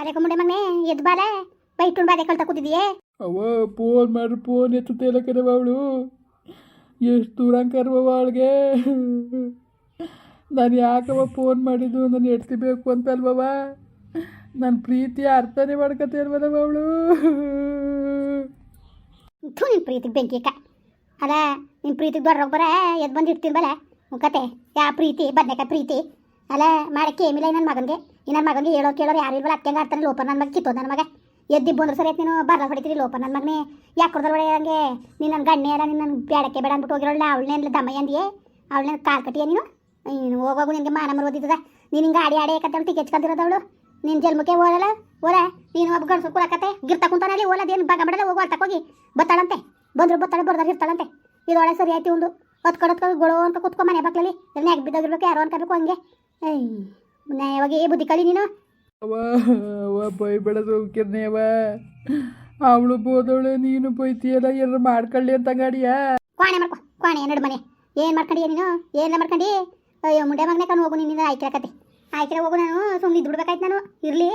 ಅರೆ ಮುಂಡೆ ಮಗನೆ ಎದ್ ಬಾಲ? ಬೈಟ್ಕೊಂಡು ಬಾದೆ ಕಳ್ತಾ ಕೂತಿದೀಯೇ ಅವ ಫೋನ್ ಮಾಡ್ರಿ ಫೋನ್ ಎತ್ತುತ್ತೇಲ ಕಣವ ಅವಳು. ಎಷ್ಟು ದೂರ ಕರ್ವವ ಅವಳಿಗೆ? ನಾನು ಯಾಕವ ಫೋನ್ ಮಾಡಿದ್ದು? ನಾನು ಎಡ್ತಿಬೇಕು ಅಂತ ಅಲ್ವವ ನನ್ನ ಪ್ರೀತಿ ಅರ್ಥನೇ ಮಾಡ್ಕತೆ ಅಲ್ವದವ ಅವಳು? ಥೂ ನಿನ್ನ ಪ್ರೀತಿಗೆ ಬೆಂಕಿ ಅಕ್ಕ. ಅಲ್ಲ ನಿನ್ ಪ್ರೀತಿಗೆ ದೊಡ್ಡ ಬರ ಎದ್ ಬಂದು ಇಡ್ತೀನಿ ಬಲ? ಕತೆ ಯಾ ಪ್ರೀತಿ? ಬದ್ನೆಕಾಯಿ ಪ್ರೀತಿ? ಅಲ್ಲ, ಮಾಡಕ್ಕೆ ಏಮಿಲ್ಲ ನನ್ನ ಮಗನಿಗೆ. ನನ್ನ ಮಗನಿಗೆ ಹೇಳೋ ಕೇಳೋರು ಯಾರು ಇಲ್ವಲ್ಲ ಅತ್ಯಂಗ ಆಡ್ತಾನೆ ಲೋಪ ನನ್ನ ಮಗ ಕಿತ್ತೋ ನನ್ನ ಮಗ. ಎದ್ದಿ ಬಂದ್ರೆ ಸರಿ ನೀನು ಬರ್ಲ ಹೊಡಿತೀರಿ ಲೋಪ ನನ್ನ ಮಗನೇ. ಯಾಕೆ ಕೊಡ್ದಲ್ ಹಂಗೆ? ನೀನು ನನ್ನ ಗಣ್ಣೆ ಅಲ್ಲ ನಿನ್ನ ಬೇಡ ಅಂದ್ಬಿಟ್ಟು ಹೋಗಿರೋಲ್ಲ ಅವಳನ್ನೇ ದಮ್ಮಯ್ಯ ಅಂದಿಯೇ. ಅವಳನ್ನ ಕಾಲ್ ಕಟ್ಟಿಯ ನೀನು? ನೀನು ಹೋಗೋಗು ನಿನಗೆ ಮಾನ ಮರೋದಿದ್ದದ ನೀನು ಹಿಂಗೆ ಆಡಿ ಆಡಿ ಯಾಕಂತ ಟಿಕೆಟ್ ಅವಳು. ನಿನ್ನ ಜನ್ಮಕ್ಕೆ ಓಡಲ್ಲ ಓಲ. ನೀನು ಒಬ್ಬ ಗಂಡಸು ಕೂಡಕತ್ತೆ ಗಿರ್ತ ಕುಂತಾನಲ್ಲಿ ಓಲದೇನು ಬಗ ಬಿಡಲ್ಲ ಹೋಗು ಹೋಗಿ. ಬತ್ತಾಳಂತೆ. ಬಂದ್ರು ಬತ್ತಾಳೆ, ಬರ್ದಾರ ಇರ್ತಾಳಂತೆ. ಇದು ಒಳ್ಳೆ ಸರಿ ಆಯ್ತು ಒಂದು ಹೊತ್ತು ಕಡತ್ಕೊಂಡು ಗೊಳೋ ಅಂತ ಕುತ್ಕೊ ಮನೆ ಬಾಕ್ಲಲ್ಲಿ ಯಾಕೆ ಬಿದ್ದೋಗಿರ್ಬೇಕು, ಯಾರೋ ಅನ್ಕೋಬೇಕು ಹಂಗೆ. ಏಯ್ ನ್ಯಾಯವಾಗಿ ಏ ಬುದ್ಧಿ ಕಲಿ ನೀನು? ಅವ ಅವ ಬೈ ಬೆಳೆದು ಕಿರ್ನೇವ ಅವಳು ಬೋದವಳು ನೀನು ಬೈತಿಯಲ್ಲ ಏನಾರು ಮಾಡ್ಕೊಳ್ಳಿ ಅಂತ ಗಾಡಿಯ ಕ್ವಾಣೆ ಮಾಡ್ಕೊ ಕ್ವಾಣೆ ಎರಡು ಮನೆ. ಏನ್ ಮಾಡ್ಕೊಂಡಿಯ ನೀನು? ಏನೆಲ್ಲ ಮಾಡ್ಕೊಂಡಿ? ಅಯ್ಯೋ ಮುಂಡೆ ಮಗನೇ ಕಣ್ಣು ಹೋಗು ನಿನ್ನ ಆಯ್ಕೆಕತ್ತೆ ಆಯ್ಕೆ ಹೋಗು ನಾನು ಸುಮ್ಮನೆ ಇದ್ದು ಬಿಡ್ಬೇಕಾಯ್ತು ನಾನು. ಇರಲಿ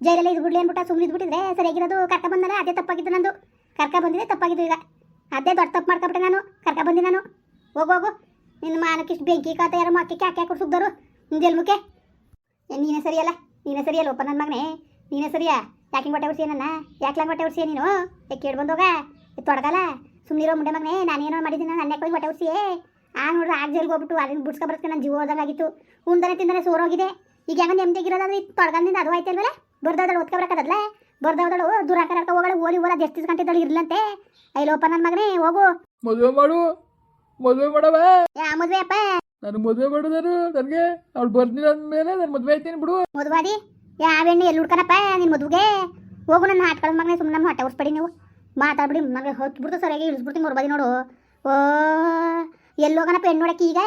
ಜೈಲಲ್ಲಿ ಇದ್ದು ಬಿಡ್ಲಿ ಅಂದ್ಬಿಟ್ಟು ಸುಮ್ಮನೆ ಇದ್ಬಿಟ್ಟಿದ್ರೆ ಸರಿಯಾಗಿರೋದು. ಕರ್ಕ ಬಂದಲ್ಲ ಅದೇ ತಪ್ಪಾಗಿದ್ದು ನಂದು. ಕರ್ಕ ಬಂದಿದೆ ತಪ್ಪಾಗಿದ್ದು ಈಗ. ಅದೇ ದೊಡ್ಡ ತಪ್ಪು ಮಾಡ್ಕೊಬಿಟ್ಟೆ ನಾನು. ಕರ್ಕ ಬಂದಿ ನಾನು. ಹೋಗು ಹೋಗು. ನಿನ್ನ ಮಾನಕ್ಕಿಷ್ಟು ಬೆಂಕಿ ಕಾತ ಯಾರು ಮಕ್ಕಕ್ಕೆ ಹಾಕಿ ಹಾಕಿ ಸುಗ್ದರು ನಿನ್ನ ಜಲ್ಮಕ್ಕೆ ಏ, ನೀನೇ ಸರಿಯಲ್ಲ? ನೀನೇ ಸರಿಯಲ್ಲ ಒಪ್ಪ ನನ್ನ ಮಗನೇ. ನೀನೇ ಸರಿಯಾ? ಯಾಕೆ ಹೊಟ್ಟೆ ಉಡ್ಸಿಯ ನನ್ನ? ಯಾಕೆ ಹೊಟ್ಟೆ ಉಡ್ಸಿಯ ನೀನು? ಯಾಕೆ ಕೇಳಿ ಬಂದೋಗ? ತೊಡಗಲ್ಲ? ಸುಮ್ಮನಿರೋ ಮುಂಡೆ ಮಗನೇ ನಾನೇನೋ ಮಾಡಿದ್ದೀನಿ ನಾನು ಅನ್ಯಾಕೆ ಹೋಗಿ ಹೊಟ್ಟೆ ಉಡ್ಸಿಯೇ ಆ ನೋಡ್ರಿ ಆಗ ಜೈಲ್ಗೆ ಹೋಗ್ಬಿಟ್ಟು ಅಲ್ಲಿ ಬಿಡ್ಸ್ಕೊ ಬರ್ತಕ್ಕೆ ನನ್ನ ಜೀವ ಹೋದಾಗಿತ್ತು ಉಂದನೆ ತಿಂದರೆ ಸೋರೋಗಿದೆ. ಈಗ ಹೆಂಗ ನೆಮ್ಮದಿಗಿರೋದಾದ್ರೆ ಈ ತೊಡಗಲ್ದಿಂದ ಅದು ಆಯ್ತಲ್ವಲ್ಲ ಬರ್ದವಳು ಓದ್ಕೊ ದೂರ ಬರ್ದವಳು ಹಾಕ ಹೋಗಳು ಓಲಿ ಓಲ ಎಷ್ಟು ಗಂಟೆದಳು ಇರ್ಲಂತೆ. ಐಲೋಪ ನನ್ನ ಮಗನೇ ಹೋಗು. ಮದುವೆ ಮಾಡು. ಮದುವೆ ಮಾಡವ. ಯಾ ಮದುವೆ ಅಪ್ಪ ನಾನು ಮದುವೆ ಮಾಡಿದರು. ನನಗೆ ಅವಳು ಬರ್ದಿಲ್ಲ ಅಂದಮೇಲೆ ನಾನು ಮದುವೆ ಆಯ್ತೀನಿ ಬಿಡು. ಮದುವಾದಿ ಯಾವೆಣ್ಣೆ ಎಲ್ಲಿ ಹುಡ್ಕನಪ್ಪ? ನಿನ್ನ ಮದುವೆಗೆ? ಹೋಗು ನನ್ನ ಹಾಟ್ಕೊಳ್ಳೋ ಮಗನೇ ಸುಮ್ಮನೆ ನಮ್ಮ ಹೊಟ್ಟೆ ಉರ್ಸ್ಬೇಡಿ ನೀವು. ಮಾತಾಡ್ಬಿಡಿ ನನಗೆ ಹೊತ್ಬಿಡ್ತು ಸರಿಯಾಗಿ ಇಳಿಸ್ಬಿಡ್ತೀನಿ ಮೊರ್ಬಾದಿ ನೋಡು. ಓ ಎಲ್ಲಿ ಹೋಗನಪ್ಪ ಹೆಣ್ಣು ನೋಡಕ್ಕೆ ಈಗ?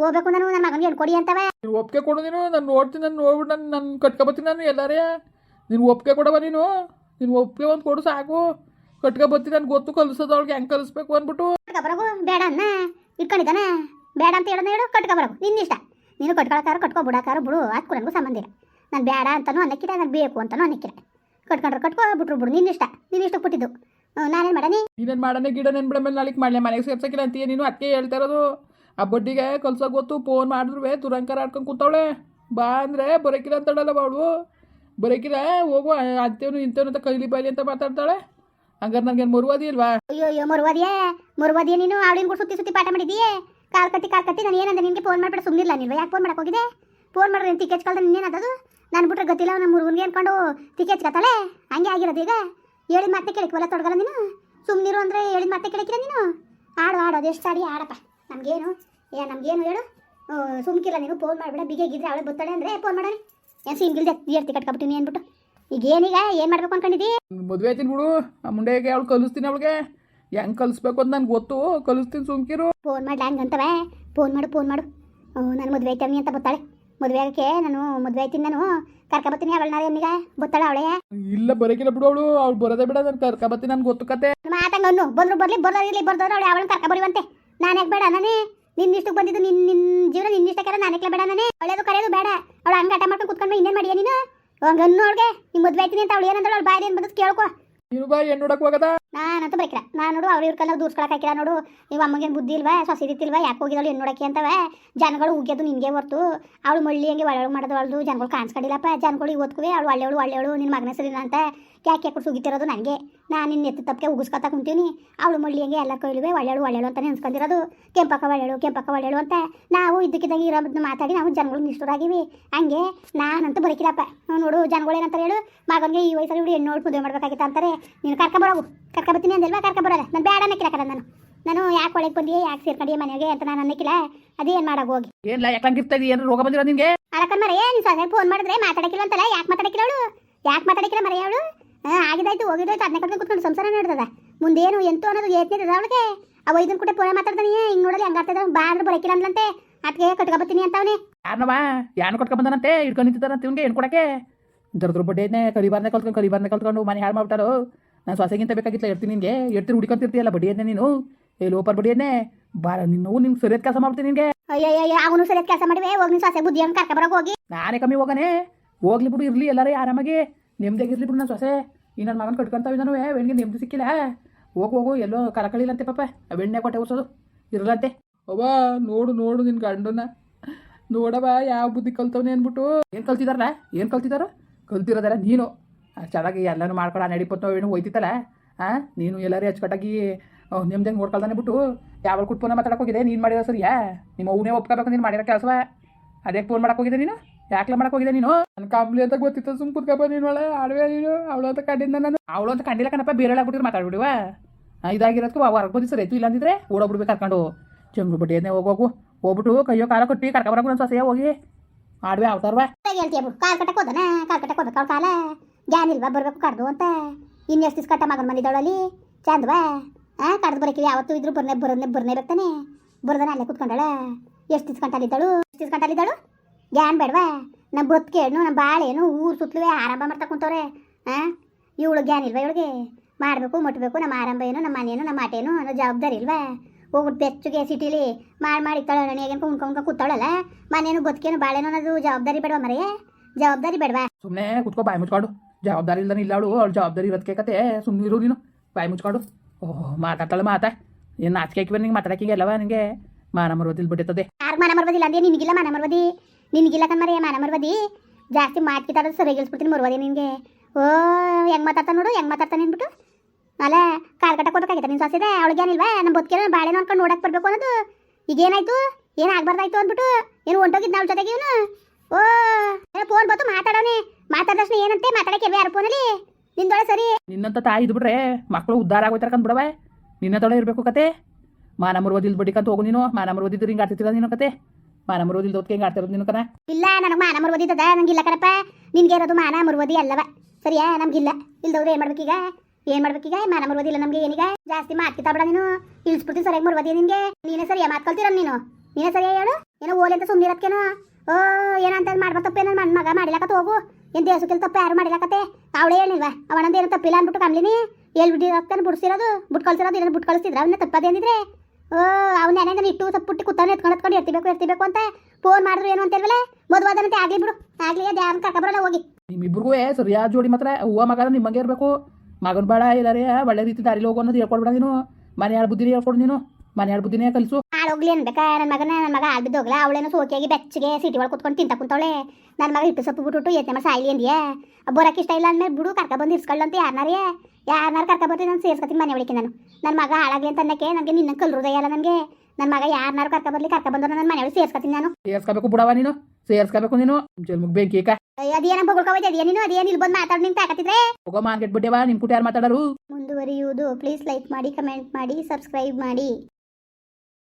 ಹೋಗ್ಬೇಕು ನಾನು ನನ್ನ ಮಗನಿಗೆ ಹೆಣ್ಣು ಕೊಡಿ ಅಂತವ. ನೀನು ಒಪ್ಪಿಗೆ ಕೊಡು ನೀನು ನಾನು ನೋಡ್ತೀನಿ ನಾನು ನೋಡ್ಬಿಟ್ಟು ನಾನು ನಾನು ಕಟ್ಕೊಬತ್ತೀನಿ ನಾನು ಎಲ್ಲಾರೇ. ನೀನು ಒಪ್ಪಿಗೆ ಕೊಡವ ನೀನು. ನೀನು ಒಪ್ಪಿಗೆ ಒಂದು ಕೊಡು ಸಾಕು. ಕಟ್ಕೊಬತ್ತೀನಿ ನನಗೆ ಗೊತ್ತು ಕಲಿಸೋದು ಅವ್ಳಿಗೆ ಹೆಂಗೆ ಕಲಿಸ್ಬೇಕು ಅಂದ್ಬಿಟ್ಟು. ಬೇಡ ಅನ್ನ. ಇಟ್ಕೊಂಡಿದ್ದಾನ. ಬೇಡ ಅಂತ ಹೇಳೋದು ಹೇಳು ನಿನ್ನ ಇಷ್ಟ ನೀನು ಕಟ್ಕೊಳಕಾರ ಕಟ್ಕೊ ಬಿಡಾಕಾರ ಬಿಡು. ಅದಕ್ಕೂ ನನಗೂ ಸಂಬಂಧ ಇಲ್ಲ. ನಾನು ಬೇಡ ಅಂತಲೂ ಅನ್ನಕ್ಕಿಲ್ಲ ನಾನು ಬೇಕು ಅಂತಲೂ ಅನ್ನಕ್ಕಿಲ್ಲ. ಕಟ್ಕೊಂಡ್ರೆ ಕಟ್ಕೊ ಬಿಟ್ರು ಬಿಡು. ನಿನ್ನ ಇಷ್ಟ ನೀನು ಇಷ್ಟಕ್ಕೆ ಬಿಟ್ಟಿದ್ದು ನಾನೇನು ಮಾಡನಿ ನೀನೇನು ಮಾಡನೆ ಗಿಡ ನೆನ್ ಬಿಡ ಮೇಲೆ ನಾಳೆಗೆ ಮಾಡಲೆ ಮನೆಗೆ ಸೇರ್ಸಕ್ಕಿಲ್ಲ ಅಂತೀಯ? ನೀನು ಅದಕ್ಕೆ ಹೇಳ್ತಾ ಇರೋದು. ಆ ಬಡ್ಡಿಗೆ ಕಲ್ಸೋಕೆ ಗೊತ್ತು ಫೋನ್ ಮಾಡಿದ್ರು ತುರಂಕರ ಆಡ್ಕೊಂಡು ಕೂತವಳೆ. ಬಾ ಅಂದರೆ ಬರೋಕಿಲ್ಲ ಅಂತಾಳಲ್ಲ ಬಾಳು. ಬರೋಕಿಲ್ಲ ಹೋಗು. ಅಂತೇನು ಇಂತೇನು ಅಂತ ಕೈಲಿ ಬಾಯಿ ಅಂತ ಮಾತಾಡ್ತಾಳೆ. ಹಂಗಾರೆ ನನಗೇನು ಮರುವಾದಿ ಇಲ್ವಾ? ಅಯ್ಯೋ ಅಯ್ಯೋ ಮರುವಾದಿಯೇ. ಮರುವಾದಿಯೇ ನೀನು? ಅವಳಿನ ಕೂಡ ಸುತ್ತಿ ಸುತ್ತಿ ಪಾಠ ಮಾಡಿದೀಯೇ? ಕಾಲ್ ಕಟ್ಟಿ ಕಾಲ್ ಕಟ್ಟಿ ನಾನು ಏನಂದ ನಿನಗೆ ಫೋನ್ ಮಾಡ್ಬಿಟ್ಟು ಸುಮ್ಮನಿಲ್ಲ ನೀನು? ಯಾಕೆ ಫೋನ್ ಮಾಡಕ್ಕೆ ಹೋಗಿದೆ ಫೋನ್ ಮಾಡಿದ್ರೆ ನೀನು ಟಿಕೆಟ್ ಕಳ್ದ ನಿನ್ನೇನದದು ನಾನು ಬಿಟ್ರೆ ಗೊತ್ತಿಲ್ಲ, ನಮ್ಮ ಹುಡುಗನಿಗೆ ಅನ್ಕೊಂಡು ಕತ್ತಾಳೆ ಹಂಗೆ ಆಗಿರೋದು ಈಗ? ಹೇಳಿದ ಮಾತೇ ಕೇಳಿಕೊಲ್ಲ ತೊಡಗಲ್ಲ ನೀನು? ಸುಮ್ಮನಿರು ಅಂದರೆ ಹೇಳಿದ ಮಾತೇ ಕೇಳಿಕಿರ ನೀನು? ಆಡು ಆಡು ಅದೆಷ್ಟು ಆಡಿ ಆಡಪ್ಪ ನಮಗೇನು, ಏ, ನಮಗೇನು ಹೇಳು? ಸುಮ್ಕಿಲ್ಲ ನೀನು? ಫೋನ್ ಮಾಡಿಬಿಡ ಬಿಗಿದ್ರೆ ಅವಳೆ ಬರ್ತಾಳೆ ಅಂದರೆ ಫೋನ್ ಮಾಡೋಣ. ಏನು ಸಿಂಗಿಲ್ದೆ ಏರ್ತಿ ಕಟ್ಕೊಬಿಟ್ಟಿನಿ ಅಂದ್ಬಿಟ್ಟು. ಈಗ? ಏನೀಗ ಏನು ಮಾಡ್ಬೇಕು ಅನ್ಕೊಂಡಿದ್ದಿ? ಮದುವೆ ಆಯ್ತೀನಿ ಬಿಡು. ಆ ಮುಂಡೆಗೆ ಅವಳು ಕಲಿಸ್ತೀನಿ ಅವಳಿಗೆ. ಹೆಂಗೆ ಕಲಿಸ್ಬೇಕು ಅಂತ ನನಗೆ ಗೊತ್ತು. ಕಲಿಸ್ತೀನಿ ಸುಮ್ಕಿರು. ಫೋನ್ ಮಾಡ್ಲಿ ಹಂಗೆ ಅಂತವೆ? ಫೋನ್ ಮಾಡು ಫೋನ್ ಮಾಡು. ನಾನು ಮದುವೆ ಆಯ್ತೀನಿ ಅಂತ ಬರ್ತಾಳೆ. ಮದುವೆ ಆಗಕ್ಕೆ ನಾನು ಮದುವೆ ಆಯ್ತೀನಿ ನಾನು. ಕರ್ಕ ಬರ್ತೀನಿ ಅವಳನ್ನ ಏನಿಗ ಬರ್ತಾಳೆ ಅವಳೆ. ಇಲ್ಲ ಬರೋಕಿಲ್ಲ ಬಿಡು ಅವಳು. ಅವ್ಳು ಬರೋದೇ ಬಿಡ ನಾನು ಕರ್ಕ ಬರ್ತೀನಿ ನನ್ಗೆ ಗೊತ್ತು ಕತೆ. ಮಾತಂಗ ಅನ್ನು. ಬಂದ್ರು ಬರ್ಲಿ ಬರ್ದವ್ರು ಇರ್ಲಿ ಬರ್ದವ್ರು ಅವಳು. ಅವಳನ್ನ ಕರ್ಕ ಬರುವಂತೆ. ನಾನು ಯಾಕೆ ಬೇಡ ನಾನೇ? ನಿನ್ನ ಇಷ್ಟಕ್ಕೆ ಬಂದಿದ್ದು ನಿನ್ನ ನಿನ್ನ ಜೀವನ ನಿನ್ನ ಇಷ್ಟಕ್ಕೆಲ್ಲ ನಾನು ಯಾಕೆ ಬೇಡ ನಾನೇ? ಒಳ್ಳೇದು ಕರೆಯೋದು ಬೇಡ. ಅವಳು ಹಂಗೆ ಆಟ ಮಾಡ್ಕೊಂಡು ಕುತ್ಕೊಂಡು ಇನ್ನೇನು ಮಾಡಿಯ ನೀನು? ಹಂಗನ್ನು ಅವಳಿಗೆ. ನಿಮ್ಮ ಮದುವೆ ಆಯ್ತೀನಿ ಅಂತ ಅವಳು ಏನಂದ್ರೆ ಅವಳು ಬಾಯಿ ಏನು ಬಂದದ್ದು ಕೇಳ್ಕೊ. ನೀನು ಬಾ ಹೆಣ್ಣು ನೋಡಕ್ ಹೋಗದ? ನಾನಂತ ಬೈಕ್ರ. ನಾನು ನೋಡು, ಅವ್ರ ಇವ್ರ ಕಲ್ಲ ದೂರ್ಸ್ಕೊಳಕ್ ಹಾಕಿರ ನೋಡು. ನೀವು ಅಮ್ಮಗೇನು ಬುದ್ಧಿ ಇಲ್ವಾ? ಸೊಸಿ ರೀತಿಲ್ವಾ ಯಾಕೆ ಹೋಗಿದಳು ಹೆಣ್ಣು ನೋಡಕ್ಕೆ ಅಂತವ? ಜನಗಳು ಉಗ್ಯೋದು ನಿನ್ಗೆ ಹೊರ್ತು. ಅವಳು ಮಳ್ಳಿ ಹಂಗೆ ಒಳ್ಳೆ ಮಾಡೋದು ಅವಳು ಜನಗಳು ಕಾಣಿಸ್ಕೊಂಡಿಲ್ಲಪ್ಪ. ಜನಗಳು ಇವತ್ಕುವೆ, ಅವಳು ಒಳ್ಳೆಯವಳು ಒಳ್ಳೆ ನಿನ್ನ ಮಗನ ಸರಿನಾ ಅಂತ. ಯಾಕೆ ಯಾಕೆ ಸುಗಿತಿರೋದು ನನಗೆ? ನಾನು ನಿನ್ನ ಎತ್ತ ತಪ್ಪಕ್ಕೆ ಉಗಿಸ್ಕೊತಾ ಕುಂತೀನಿ. ಅವಳು ಮಳ್ಳಿ ಹಂಗೆ ಎಲ್ಲ ಕೊಯ್ಲುವೆ ಒಳ್ಳೆಳು ಒಳ್ಳೆಳು ಅಂತಲೇ ಅನ್ಸ್ಕೊಂಡಿರೋದು. ಕೆಂಪಕ್ಕ ಒಳ್ಳೆಳು ಕೆಂಪಕ್ಕ ಒಳ್ಳೆಳು ಅಂತ ನಾವು ಇದ್ದಕ್ಕಿದ್ದಾಗ ಇರೋದನ್ನ ಮಾತಾಡಿ ನಾವು ಜನಗಳು ನಿಷ್ಠರಾಗಿವಿ. ಹಂಗೆ ನಾನಂತೂ ಬರಕಿಲ್ಲಪ್ಪ ನೋಡು ಜನಗಳು ಏನಂತಾರೆ ಹೇಳು? ಮಗನಿಗೆ ಈ ವಯಸ್ಸಲ್ಲಿ ಹುಡುಗಿ ಹೆಣ್ಣು ನೋಡಿ ಮದುವೆ ಮಾಡ್ಬೇಕಾಗಿತ್ತು ಅಂತಾರೆ. ನೀನು ಕರ್ಕ ಬರೋಗು. ಕರ್ಕ ಬರ್ತೀನಿ ಅಂದಿಲ್ವಾ? ಕರ್ಕ ಬರೋಲ್ಲ ನಾನು ಬೇಡ ಅನ್ನಕ್ಕಿಲ್ಲ ಕಡ ನಾನು. ನಾನು ಯಾಕೆ ಒಳಗೆ ಬಂದಿ ಯಾಕೆ ಸೇರ್ಕೊಂಡಿ ಮನೆಗೆ ಅಂತ ನಾನು ಅನ್ನಕ್ಕಿಲ್ಲ. ಅದೇನು ಮಾಡೋಕೆ ಹೋಗಿ. ಏನಿಲ್ಲ ಯಾಕೆ ಹಂಗಿರ್ತಾ ಇದೀಯ? ಏನಾರು ರೋಗ ಬಂದಿರೋ ನಿಮಗೆ ಅರಕನ್ ಮರ ಏನು ಸಹ ಫೋನ್ ಮಾಡಿದ್ರೆ ಮಾತಾಡಕ್ಕಿಲ್ಲ ಅಂತಲ್ಲ? ಯಾಕೆ ಮಾತಾಡಕ್ಕಿಲ್ಲ ಅವಳು? ಯಾಕೆ ಮಾತಾಡಕ್ಕಿಲ್ಲ ಮರೆಯವಳು ಅವಳು? ಆಗಿದಾಯ್ತು ಹೋಗಿದಾಯ್ತು ಅದನ್ನ ಕಡೆ ಕುತ್ಕೊಂಡು ಸಂಸಾರ ನಡೆದದ. ಮುಂದೇನು ಎಂತೂ ಅನ್ನೋದು ಏತ್ನಿದ ಅವಳಿಗೆ? ಆ ವೈದ್ಯನ ಕೂಡ ಫೋನ್ ಮಾತಾಡ್ತಾನೆ ಹಿಂಗ್ ನೋಡಲಿ ಬಾ ಅಂದ್ರೆ ಬರಕಿಲ್ಲ ಅಂದ್ಲಂತೆ. ಅದಕ್ಕೆ ಕಟ್ಕೊಬತ್ತೀನಿ ಅಂತವನೆ ಯಾರನವ ಯಾರು ಕಟ್ಕೊಂಡ್ ಬಂದನಂತೆ? ಇಟ್ಕೊಂಡು ನಿಂತಿದ್ದಾರಂತೆ ಇವ್ನಿಗೆ ಏನು ಕೊಡಕ್ಕೆ? ದೊಡ್ಡ ಬಡ್ಡೆನೇ ಕರಿಬಾರ್ನೆ ಕಲ್ತ್ಕೊಂಡು ಕರಿಬಾರ್ನೆ ಕಲ್ತ್ಕೊಂಡು ಮನೆ ಹಾಳು ಮಾಡ್ಬಿಟ್ಟಾರು ನಾನು ಸೊಸೆಗಿಂತ ಬೇಕಾಗಿತ್ತು ಇರ್ತೀನಿ ನಿನಗೆ. ಎಡ್ತೀನಿ ಹುಡ್ಕೊಂತಿರ್ತೀಯಲ್ಲ ಬಡ್ಡಿಯನ್ನೇ ನೀನು. ಏ ಲೋಪರ್ ಬಡ್ಡಿಯನ್ನೇ ಬಾರ ನಿನ್ನವು ನಿಮ್ಗೆ ಸರಿಯಾದ ಕೆಲಸ ಮಾಡ್ತೀನಿ ನಿನಗೆ. ಅಯ್ಯಯ್ಯ ಅಯ್ಯೋ ಅವನು ಸರಿಯಾದ ಕೆಲಸ ಮಾಡಿವೆ ಹೋಗಿ ನಿನ್ ಸೊಸೆ ಬುದ್ಧಿ ಹಂಗೆ ಕರ್ಕೊಬರಕ್ಕೆ ಹೋಗಿ. ನಾನೇ ಕಮ್ಮಿ ಹೋಗನೆ. ಹೋಗ್ಲಿ ಬಿಡು ಇರಲಿ ಎಲ್ಲರೂ ಆರಾಮಾಗಿ. ನೆಮ್ಮದಿಯಾಗಿರ್ಲಿ ಬಿಡು ನಾನು ಸೊಸೆ. ಈ ನನ್ನ ಮಗನ ಕಟ್ಕೊಂತಾವ ನಾನು ಬೆಣ್ಣಿಗೆ ನೆಮ್ಮದಿ ಸಿಕ್ಕಿಲ್ಲ ಹೋಗು ಹೋಗು, ಎಲ್ಲೋ ಕರಕಳಿಲ್ಲಂತೆ ಪಾಪ. ಬೆಣ್ಣೆ ಕೊಟ್ಟೆ ಓಸೋದು ಇರಲಂತೆ ಅವ್ವ, ನೋಡು ನೋಡು ನಿನ್ನ ಗಂಡನ ನೋಡವ ಯಾವ ಬುದ್ಧಿ ಕಲ್ತವನೆ ಅಂದ್ಬಿಟ್ಟು. ಏನು ಕಲ್ತಿದಾರಲ್ಲ, ಏನು ಕಲ್ತಿದಾರ? ಕಲ್ತಿರೋದಾರ ನೀನು. ಚೆನ್ನಾಗಿ ಎಲ್ಲನೂ ಮಾಡ್ಕೊಂಡು ನಡಿಪತ್ತೋ ಏನು ಹೋಯ್ತಿತ್ತಲ್ಲ. ಹಾಂ ನೀನು ಎಲ್ಲರೂ ಅಚ್ಚುಕಟ್ಟಾಗಿ ನೆಮ್ಮದಿಯಾಗಿ ನೋಡ್ಕೊಳ್ತಾನೆ ಬಿಟ್ಟು. ಯಾವಾಗ ಕುಟ್ ಫೋನ ಮಾತಾಡಕ್ಕೆ ಹೋಗಿದೆ ನೀನು ಮಾಡಿರೋ ಸರಿಯಾ? ನಿಮ್ಮ ಅವನೇ ಒಪ್ಕೋಬೇಕು ನೀನು ಮಾಡಿರೋ ಕೆಲಸವ? ಅದೇ ಫೋನ್ ಮಾಡಕ್ಕೆ ಹೋಗಿದೆ ನೀನು? ಯಾಕೆ ಮಾಡಕ್ಕೆ ಹೋಗಿದೆ ನೀನು? ನನ್ನ ಕಂಪ್ಲಿ ಅಂತ ಗೊತ್ತಿತ್ತು ಸುಮ್ ಕುತ್ಕಪ್ಪ ನೀನು ಒಳ್ಳೆ ನೀನು, ಅವಳು ಅಂತ ಕಂಡಿದ್ದ ನಾನು. ಅವಳು ಅಂತ ಕಂಡಿಲ್ಲ ಕಣಪ್ಪ ಬೇರೆ ಮಾತಾಡ್ಬಿಡುವ ಇದಾಗಿರೋದಕ್ಕೆ ಹೊರಗೆ ಬಂದು ಸರ್, ಆಯ್ತು. ಇಲ್ಲಾಂದಿದ್ರೆ ಓಡೋಗ್ಬಿಡ್ಬೇಕು ಕರ್ಕೊಂಡು ಜಂಗ್ಳು ಬಡ್ಡಿ ಹೋಗೋಗು ಹೋಗ್ಬಿಟ್ಟು ಕೈಯೋ ಕಾಲ ಕೊಟ್ಟು ಕರ್ಕೊಬರಕು ನನ್ನ ಸೊಸೆಯ ಹೋಗಿ. ಆಡ್ವೆ ಅವತಾರ್ವ. ಹೇಳ್ತೀಯ ಕಾಲ್ ಕಟ್ಟಕ್ಕೆ ಹೋದನ? ಕಾಲ್ ಕಟ್ಟಕ್ಕೆ ಹೋಗ್ಬೇಕು ಅವ್ಳ ಕಾಲ? ಗ್ಯಾನ್ ಇಲ್ವಾ? ಬರ್ಬೇಕು ಕಡ್ದು ಅಂತ? ಇನ್ನೆಷ್ಟು ದಿವಸ ಕಟ್ಟ ಮಗನ ಬಂದಿದ್ದವಳಲ್ಲಿ ಚಂದವಾ? ಕಡ್ದು ಬರಕ್ಕೆ ಯಾವತ್ತೂ ಇದ್ರು ಬರ್ನೆ ಬರನೆ ಬರ್ನೇ ಬರ್ತಾನೆ. ಬರ್ದನ ಅಲ್ಲೇ ಕುತ್ಕೊಂಡಳ. ಎಷ್ಟು ದಿವಸ ಎಷ್ಟು ಗಂಟಲಿದ್ದಳು ಗ್ಯಾನ್ ಬೇಡವಾ? ನಮ್ಮ ಬದುಕೇನು ನಮ್ಮ ಬಾಳೇನು ಊರು ಸುತ್ತಲುವೆ ಆರಂಭ ಮಾಡ್ತಾ ಕುಂತವ್ರೆ, ಆ? ಇವಳು ಗ್ಯಾನ್ ಇಲ್ವಾ ಇವಳಿಗೆ? ಮಾಡಬೇಕು, ಮುಟ್ಬೇಕು, ನಮ್ಮ ಆರಂಭ ಏನು, ನಮ್ಮ ಮನೇನು ನಮ್ಮ ಆಟೇನು ಅನ್ನೋ ಜವಾಬ್ದಾರಿ ಇಲ್ವಾ? ಹೋಗ್ಬಿಟ್ಟು ಬೆಚ್ಚಗೆ ಸಿಟಿಲಿ ಮಾಡಿ ಮಾಡಿ ಇತ್ತಾಳ ನನಗೆ ಉಣ್ಕೊಂಡು ಉಣ್ಕೊಂಡು ಕೂತಾಳಲ್ಲ? ಮನೇನು ಬದುಕೇನು ಬಾಳೇನು ಅನ್ನೋದು ಜವಾಬ್ದಾರಿ ಬೇಡವಾ ಮರೆಯ ಜವಾಬ್ದಾರಿ ಬೇಡವಾ? ಸುಮ್ಮನೆ ಕುತ್ಕೋ, ಬಾಯಿ ಮುಚ್ಕೊಂಡು. ಜವಾಬ್ದಾರಿ ಇಲ್ದಾನೆ ಇಲ್ಲ ಅವಳು ಅವಳು ಜವಾಬ್ದಾರಿ ಇರೋದಕ್ಕೆ ಕತೆ ಸುಮ್ಮನೆ ಇರು ನೀನು, ಬಾಯಿ ಮುಚ್ಕೊಂಡು. ಓಹ್, ಮಾತಾಡ್ತಾಳೆ ಮಾತಾ ಏನು ನಾಚಿಕೆ ಹಾಕಿಬ ನಿಂಗೆ ಮಾತಾಡಕ್ಕೆ ಅಲ್ಲವಾ ನಿನಗೆ ಮಾನ ಮರೋದಿಲ್ ಬಿಟ್ಟಿರ್ತದೆ ಯಾರು ಮಾನ ಮರ್ಬೋದಿಲ್ಲ ಅಂದ್ರೆ ನಿನಗಿಲ್ಲ ಮಾನ ಮರ್ಬೋದಿ ನಿನಗಿಲ್ಲ ಕಣ್ಮರೆ ಮಾನ ಮರ್ಬೋದಿ ಜಾಸ್ತಿ ಮಾತ್ಕಿತಾಡ ಸರಿ ಹೇಳ್ಸ್ಬಿಡ್ತೀನಿ ಮರ್ಬೋದಿ ನಿನಗೆ. ಓ ಹೆಂಗ್ ಮಾತಾಡ್ತಾ ನೋಡು ಹೆಂಗ್ ಮಾತಾಡ್ತಾನೆ ಅಂದ್ಬಿಟ್ಟು. ಅಲ್ಲ ಕಾಲ್ ಕಟ್ಟಕ್ಕೆ ಹೋಗ್ಬೇಕಾಗಿತ್ತ ನಿನ್ನ ಸೊಸೆದೆ? ಅವಳಿಗೆ ಏನಿಲ್ವಾ? ನಮ್ಮ ಬದುಕಿರೋ ಬಾಳೆ ನೋಡ್ಕೊಂಡು ನೋಡಕ್ ಬರಬೇಕು ಅನ್ನೋದು. ಈಗ ಏನಾಯ್ತು? ಏನು ಆಗ್ಬಾರ್ದಾಯ್ತು ಅಂದ್ಬಿಟ್ಟು? ಏನು ಹೊಂಟೋಗಿದ್ದ ಅವಳ ಜೊತೆಗೆ ಇವನು? ಓ ಏನೋ ಫೋನ್ ಬಂತು ಮಾತಾಡೋನೆ ಮಾತಾಡೋಷ್ಟು ಏನಂತೆ? ಮಾತಾಡಕ್ಕೆ ಯಾರು ಫೋನಲ್ಲಿ ನಿಂದೊಳೆ ಸರಿ. ನಿನ್ನಂತ ತಾಯಿ ಇದ್ಬಿಟ್ರೆ ಮಕ್ಕಳು ಉದ್ಧಾರ ಆಗೋಯ್ತಾರ ಕಂದ್ಬಿಡವ ನಿನ್ನ ತೊಡೆ ಇರಬೇಕು ಕತೆ. ಮಾನ ಮರೋದಿಲ್ ಬಡಿಕಂತ ಹೋಗು ನೀನು. ಮಾನ ಮರೋದಿದ್ರೆ ಹಿಂಗೆ ಆಡ್ತಿರ್ತಿಲ್ಲ ನೀನು ಕತೆ? ಮಾನ ಮರೋದಿಲ್ ದೋತ್ಕೆ ಹಿಂಗೆ ಆಡ್ತಿರೋದು ನೀನು ಕನ ಇಲ್ಲ, ನನಗೆ ಮಾನ ಮರುವದಿದ್ದದ ನಂಗಿಲ್ಲ ಕಣಪ್ಪ. ನಿನ್ಗೆ ಇರೋದು ಮಾನ ಮರುವದಿ ಅಲ್ಲವ. ಸರಿಯಾ? ನಮ್ಗಿಲ್ಲ ಇಲ್ದವ್ರು ಏನ್ ಮಾಡ್ಬೇಕೀಗ? ಏನ್ ಮಾಡ್ಬೇಕೀಗ? ಮಾನ ಮರುವದಿಲ್ಲ ನಮ್ಗೆ ಏನೀಗ? ಜಾಸ್ತಿ ಮಾತ್ಕಿತಾ ಬಿಡ ನೀನು. ಇಳಿಸ್ಬಿಡ್ತೀನಿ ಸರಿಯಾಗಿ ಮರುವದಿ ನಿನ್ಗೆ. ನೀನೇ ಸರಿಯಾ ಕಲ್ತಿರ ನೀನು. ನೀನೇ ಸರಿಯಾ ಹೇಳು. ಏನೋ ಓಲೆ ಅಂತ ಸುಮ್ಮನಿರತ್ಕೇನೋ ಓ, ಏನಂತ ಮಾಡ್ಬೋ ತಪ್ಪು ನನ್ನ ಮಗ ಮಾಡಿಲಕತ್ತ ಹೋಗು. ಏನ್ ದೇಶಕ್ಕೆಲ್ಲ ತಪ್ಪ ಯಾರು ಮಾಡಿಲಕತ್ತೆ ಅವಳೇ ಹೇಳಿಲ್ವಾ? ಅವನಂದ ಏನು ತಪ್ಪಿಲ್ಲ ಅಂದ್ಬಿಟ್ಟು ಕಮ್ಲಿನಿ? ಹೇಳ್ಬಿಟ್ಟಿರತ್ತಾನೆ ಬಿಡ್ಸಿರೋದು ಬಿಟ್ಟು ಕಳ್ಸಿರೋದು ಇದನ್ನ ಬಿಟ್ಟು ಕಳಿಸ್ತಿದ್ರ ಅವನ್ನ ತಪ್ಪದೇನಿದ್ರೆ ಅವ್ನ ನೆನೆ ಇಟ್ಟು ಸ್ವಲ್ಪ ಪುಟ್ಟಿ ಕುತ್ತಾನೆ ಎತ್ಕೊಂಡು ಎತ್ಕೊಂಡು ಇರ್ತಿಬೇಕು ಇರ್ತಿಬೇಕು ಅಂತ ಫೋನ್ ಮಾಡಿದ್ರು ಏನು ಅಂತ ಹೇಳ್ವಲ್ಲ ಮದುವಾದಂತೆ ಆಗ್ಲಿ ಬಿಡು. ಆಗ್ಲಿ ಅದು ಯಾರನ್ನ ಕರ್ಕೊಬರಲ್ಲ ಹೋಗಿ. ನಿಮ್ಮಿಬ್ರಿಗೂ ಸರಿಯಾದ ಜೋಡಿ ಮಾತ್ರ ಹೂವ ಮಗನ ನಿಮ್ಮಂಗೆ ಇರಬೇಕು. ಮಗನ ಬೇಡ ಇಲ್ಲಾರೆ ಒಳ್ಳೆ ರೀತಿ ದಾರಿಲಿ ಹೋಗೋ ಅನ್ನೋದು ಹೇಳ್ಕೊಡ್ಬೇಡ ನೀನು. ಮನೆ ಹಾಳು ಬುದ್ಧಿನೇ ಹೇಳ್ಕೊಡು ನೀನು. ಮನೆ ಬುದ್ಧಿನೇ ಕಲಿಸು. ಹೋಗ್ಲಿ ಅನ್ಬೇಕಾ ನನ್ನ ಮಗನ ನನ್ನ ಮಗ ಆಲ್ ಬಿದ್ದೋಗ್ಲ ಅವಳೇನೋ ಸೋಕಿಯಾಗಿ ಬೆಚ್ಚಗೆ ಸಿಟಿ ಒಳಗೆ ಕುತ್ಕೊಂಡು ತಿಂತ ಕುಂತವಳೆ. ನನ್ನ ಮಗ ಹಿಟ್ಟು ಸೊಪ್ಪು ಬಿಟ್ಟು ಎತ್ತೆ ಮಾಡಿ ಸಾಯ್ಲಿ ಅಂದ್ಯಾ? ಬರೋಕೆ ಇಷ್ಟ ಇಲ್ಲ ಅಂದ್ಮೇಲೆ ಬಿಡು ಕರ್ಕ ಬಂದು ಇರ್ಸ್ಕೊಳ್ಳಂತ ಯಾರನಾರೇ. ಯಾರನ್ನಾರು ಕರ್ಕ ಬರ್ತೀನಿ ನಾನು ಸೇರ್ಸ್ಕೊತೀನಿ ಮನೆ ಒಳಗೆ ನಾನು ನನ್ನ ಮಗ ಹಾಳಾಗ್ಲಿ ಅಂತ ಅನ್ನಕ್ಕೆ ನನಗೆ ನಿನ್ನ ಕಲ್ಲು ಹೃದಯ ಅಲ್ಲ ನನಗೆ. ನನ್ನ ಮಗ ಯಾರನ್ನಾರು ಕರ್ಕೊಬರ್ಲಿ ಬರ್ಲಿ ಕರ್ಕ ಬಂದ್ರು ನನ್ನ ಮನೆ ಒಳಗೆ ಸೇರ್ಸ್ಕೊತೀನಿ ನಾನು. ಸೇರ್ಸ್ಕೋಬೇಕು ಬಿಡವ ನೀನು? ಸೇರ್ಸ್ಕೋಬೇಕು ನೀನು? ಜನ್ಮಗ್ ಬೆಂಕಿ ಈಗ ಅದೇನ ಬಗಳ್ಕೋಬೇಕು ಅದೇ ನೀನು? ಅದೇನ ಇಲ್ಲಿ ಬಂದು ಮಾತಾಡಿ ನಿಂತ ಹೋಗೋ ಮಾರ್ಕೆಟ್ ಬಿಟ್ಟೆವಾ? ನಿಮ್ ಕುಟ್ಟ ಯಾರು ಮಾತಾಡೋರು? ಮುಂದುವರಿಯುವುದು. ಪ್ಲೀಸ್ ಲೈಕ್ ಮಾಡಿ ಕಮೆಂಟ್ ಮಾಡಿ ಸಬ್ಸ್ಕ್ರೈಬ್ ಮಾಡಿ.